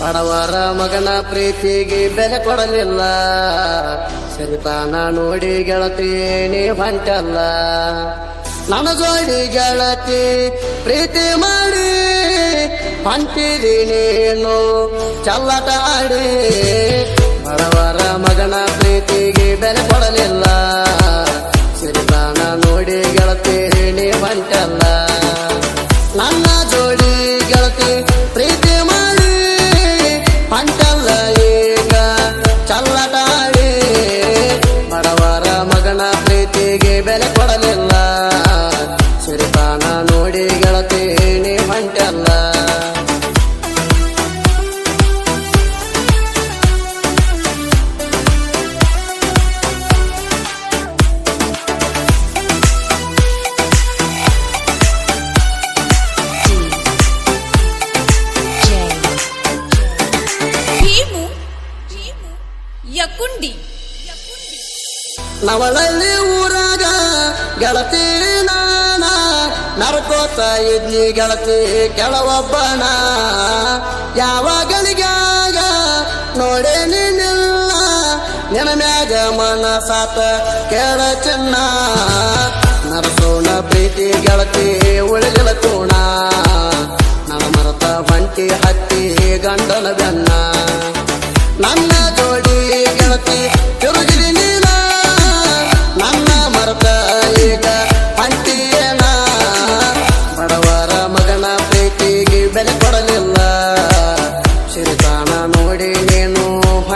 ಬಡವರ ಮಗನ ಪ್ರೀತಿಗೆ ಬೆಲೆ ಕೊಡಲಿಲ್ಲ. ಸರಿತಾನ ನೋಡಿ ಗೆಳತಿ, ನೀ ಹೊಂಟಲ್ಲ ನನ್ನ ಗೆಳತಿ, ಪ್ರೀತಿ ಮಾಡಿ ಹೊಂಟಿದಿ ನೀನು ಚಲ್ಲಟ ಆಡಿ. ನವಳಲ್ಲಿ ಊರಾಗ ಗೆಳತಿ ನಾನ ನರ್ಕೋತ ಇದ್ನಿ ಗೆಳತಿ ಕೆಳವೊಬ್ಬನ. ಯಾವ ಗಳಿಗಾಗ ನೋಡೇ ನಿಲ್ಲ ನಿನ ಮ್ಯಾಗ ಮನಸಾತ ಕೇಳ ಚೆನ್ನ. ನರಸೋಣ ಪ್ರೀತಿ ಗೆಳತಿ ಉಳಿಲಿಲ್ಲ ಕೋಣ ನನ್ನ ಮರತ ಬಂಟಿ ಹತ್ತಿ ಗಂಡನ ಬೆನ್ನ. ನನ್ನ ಜೋಡಿ ಗೆಳತಿ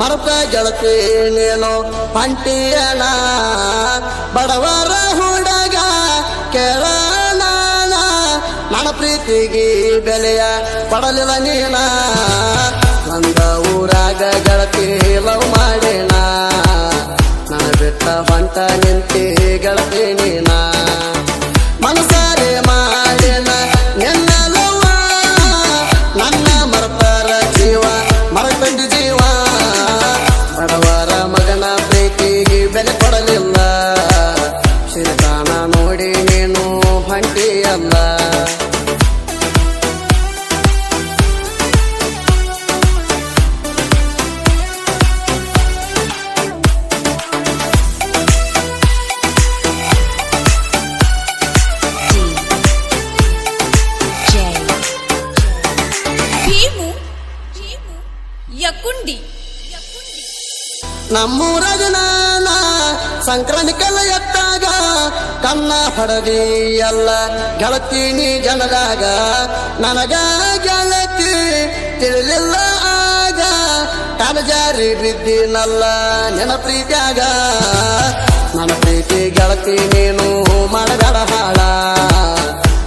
ಮರತ ಗೆಳತಿ ನೀನು ಹೊಂಟಿಯಣ ಬಡವರ ಹುಡಗ ಕೆರಣ ನನ್ನ ಪ್ರೀತಿಗೆ ಬೆಲೆಯ ಪಡಲಿಲ್ಲ ನೀನ. ನಂದ ಊರಾಗ ಗೆಳತಿ ಲವ್ ಮಾಡಿನ, ನನ್ನ ಬಿಟ್ಟ ಬಂಟ ನಿಂತಿ ಗೆಳತಿ ನೀನ. ನೋಡಿ ನೀನು ಹೊಂಟಿಯಲ್ಲ ಭೀಮು ಸಂಕ್ರಾಂತಿಕಲ್ಲ ಎತ್ತಾಗ ಕನ್ನ ಹೊಡೆದಿ ಎಲ್ಲ ಗೆಳತೀನಿ ಜನದಾಗ ನನಗ ಗೆಳತಿ ತಿಳಿಲಿಲ್ಲ ಆಗ ಜಾರಿ ಬಿದ್ದಿನಲ್ಲ ನಿನ ಪ್ರೀತಿಯಾಗ. ನನ್ನ ಪ್ರೀತಿ ಗೆಳತಿ ನೀನು ಮಾಡಬೇಡ ಹಾಳ.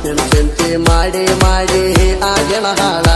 ನಿನ್ನ ಚಿಂತೆ ಮಾಡಿ ಮಾಡಿ ಆಗಿನ ಹಾಳ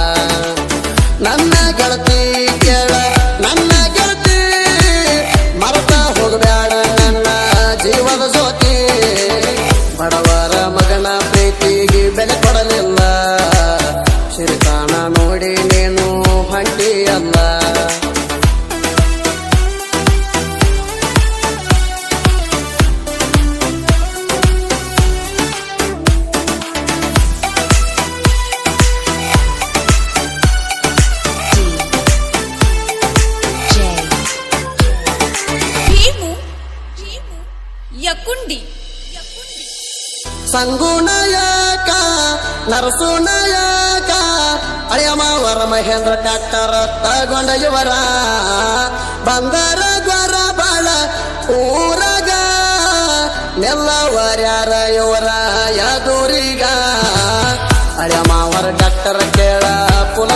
ಸಂಗುನಾಯಕ ನರಸುನಾಯಕ ಅಳಿಯಮಾವರ ಮಹೇಂದ್ರ ಟ್ಯಾಕ್ಟರ್ ತಗೊಂಡ ಇವರ. ಬಂದರ ದ್ವಾರ ಬಾಳ ಊರಗ, ನೆಲ್ಲವರ್ಯಾರ ಇವರ ಯದೂರಿಗ. ಅಳಿಯಮಾವರ ಡಾಕ್ಟರ್ ಕೇಳ ಪುಲ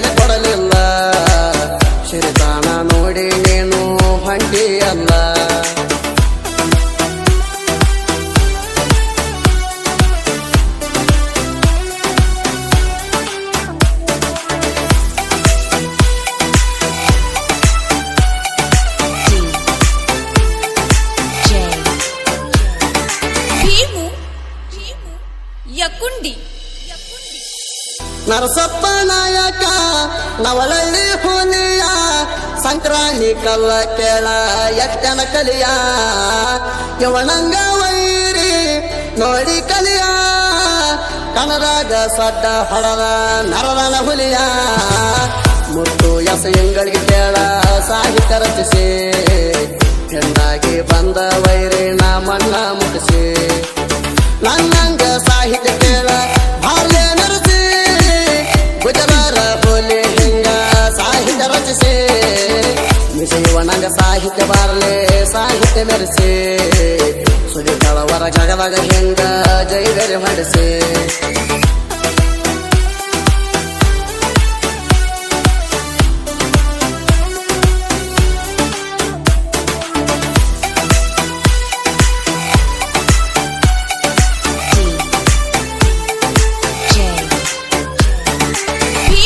ಬೆಲೆ ಕೊಡಲಿಲ್ಲ ಶಿರದಾನ ನೋಡಿ ನೀನು ಹಂಟಿ ಅಲ್ಲ యకుండి ನರಸಪ್ಪ ನಾಯಕ ನವಳಳ್ಳಿ ಹುಲಿಯ ಸಂಕ್ರಾಂತಿ ಕಲ್ಲ ಕೇಳ, ಎತ್ತನ ಕಲಿಯ. ಯವಣಂಗ ವೈರಿ ನೋಡಿ ಕಲಿಯ ಕನರಾಗ ಸಡ್ಡ ಹೊಡದ ನರದನ ಹುಲಿಯ. ಮುತ್ತು ಎಸ ಎಂಗಳಿಗೆ ಕೇಳ, ಸಾಹಿತ್ಯ ರಚಿಸಿ, ಹೆಣ್ಣಾಗಿ ಬಂದ ಸಾಹಿತ್ಯ ಬಾರಲೆ ಸಾಹಿತ್ಯ ಮೆರೆಸಿ. ಸುದಿ ಕಳವರ ಜಗದಾಗ ಜೈ ಜೈಗರಿ ಹೊಡಿಸಿ